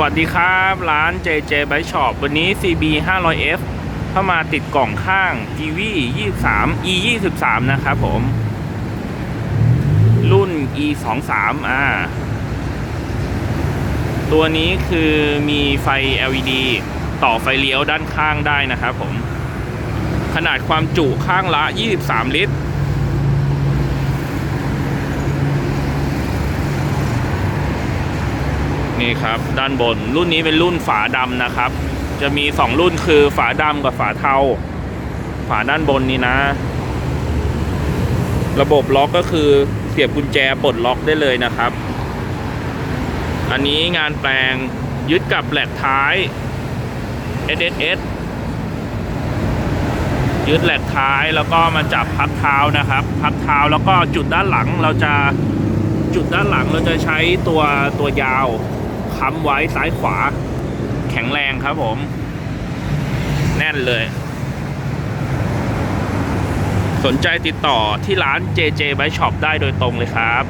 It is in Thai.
วัสดีครับ ร้าน JJ Bike Shop วันนี้ CB 500F เข้ามาติดกล่องข้าง GV 23 E 23นะครับผม รุ่น E 23อ่าตัวนี้คือมีไฟ LED ต่อไฟเลี้ยวด้านข้างได้นะครับผม ขนาดความจุข้างละ 23 ลิตร นี่ครับด้านบนรุ่นนี้เป็นรุ่นฝาดำนะครับ จะมีสองรุ่นคือฝาดำกับฝาเทา ฝาด้านบนนี้นะ ระบบล็อกก็คือเสียบกุญแจปลดล็อกได้เลยนะครับ อันนี้งานแปลงยึดกับแหลกท้าย SSS ยึดแหลกท้ายแล้วก็มาจับพักเท้านะครับ พักเท้าแล้วก็จุดด้านหลังเราจะจุดด้านหลังเราจะใช้ตัวตัวยาว ค้ำไว้ซ้ายขวา แข็งแรงครับผม แน่นเลย สนใจติดต่อที่ร้าน JJ Bike Shop ได้โดยตรงเลยครับ